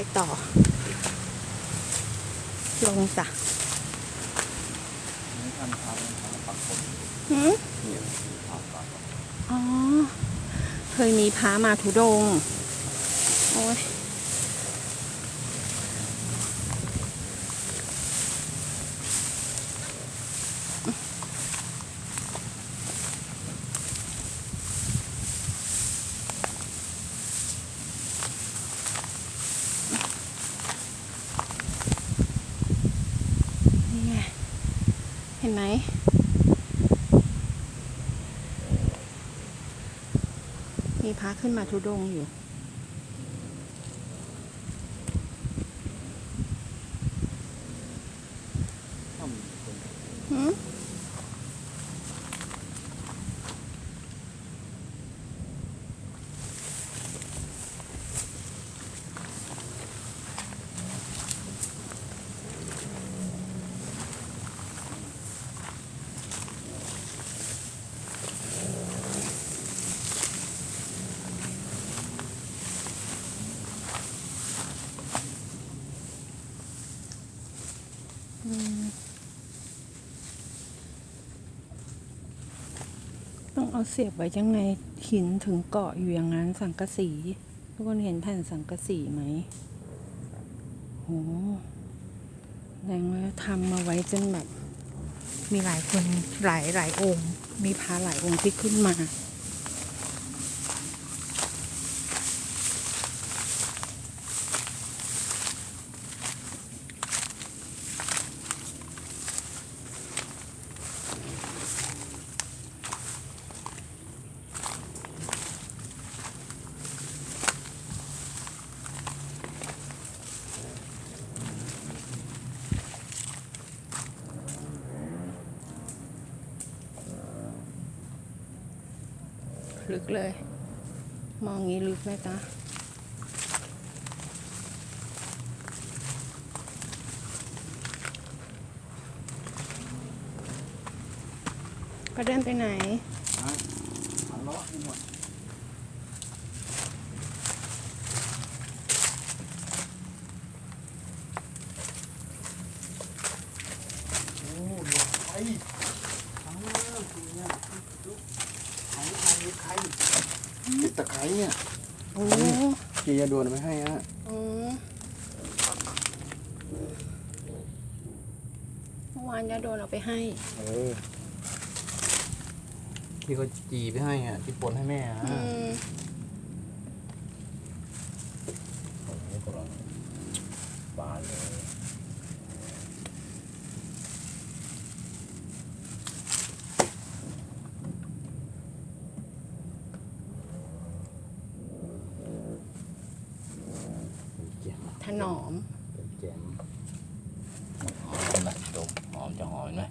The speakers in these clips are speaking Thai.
ไปต่อ ลงจ้ะนี่ท่านพาท่านพาปักคนหืมนี่พาปักอ๋อ เคยมีพระมาทุดงค์โอ้ย ห็นไหมมีพระขึ้นมาทุดงค์อยู่ ถ้ำคน หืมอืม ต้องเอาเสียบไว้ยังไงหินถึงเกาะอยู่อย่างนั้นสังกะสี ทุกคนเห็นแผ่นสังกะสีไหมโหแรงว่าทำมาไว้จนแบบ มีหลายคนหลายหลายองค์ มีพาหลายองค์ที่ขึ้นมา ลึกเลย มองงี้ลึกไหมจ๊ะก็เดินไปไหนนะหันเลาะให้หมดโอ้หลบไปทั้งเรื่องตัวเนี่ย ข่ไข่ไข่ติดตะไคร้เนี่ยโอ้เกียร์โดนไม่ให้ฮะอืมเมื่อวานยาโดนเอาไปให้ เออที่เขาจีไปให้อะที่ปนให้แม่อะอืม โอ้โหกำลังบานเลย ถนอมเป็นแจมหอมนะดมหอมจะหอมไหม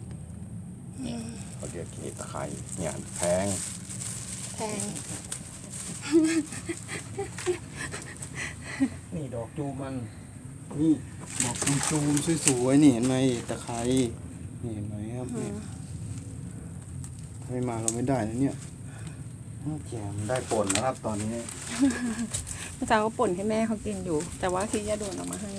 เนี่ยเขาเรียกกีตะไคร้เนี่ยแพงแพงนี่ดอกจูมัน นี่ดอกจูจูมสวยๆนี่เห็นไหมตะไคร้นี่เห็นไหมครับอืเนี่ยมถ้าไม่มาเราไม่ได้นะเนี่ยแจมได้ผลนะครับตอนนี้ เมื่อเช้าก็ป่นให้แม่เขากินอยู่ แต่ว่าที่ยาโดนเอามาให้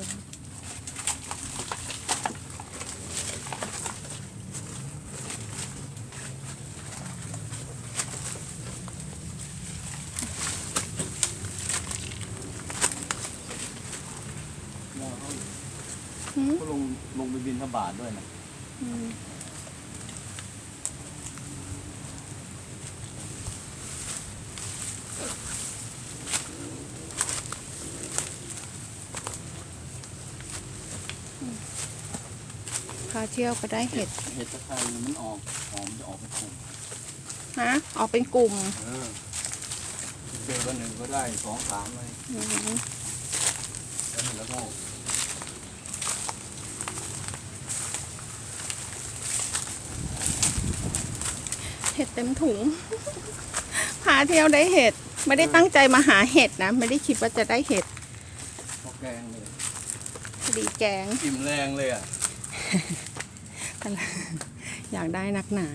อืมก็ลงลงไปบินทบาทด้วยนะาเที่ยวก็ได้เห็ดเห็ดตะไคร้มันออกหอมจะออกเป็นกลุ่มฮะออกเป็นกลุ่มเออเจอกันหนึ่งก็ได้สองสามเลยอืมแล้วก็เห็ดเต็มถุง พาเที่ยวได้เห็ด ไม่ได้ตั้งใจมาหาเห็ดนะ ไม่ได้คิดว่าจะได้เห็ดพอแกงเลยพอดีแกงอิ่มแรงเลยอะ อยากได้นักหนา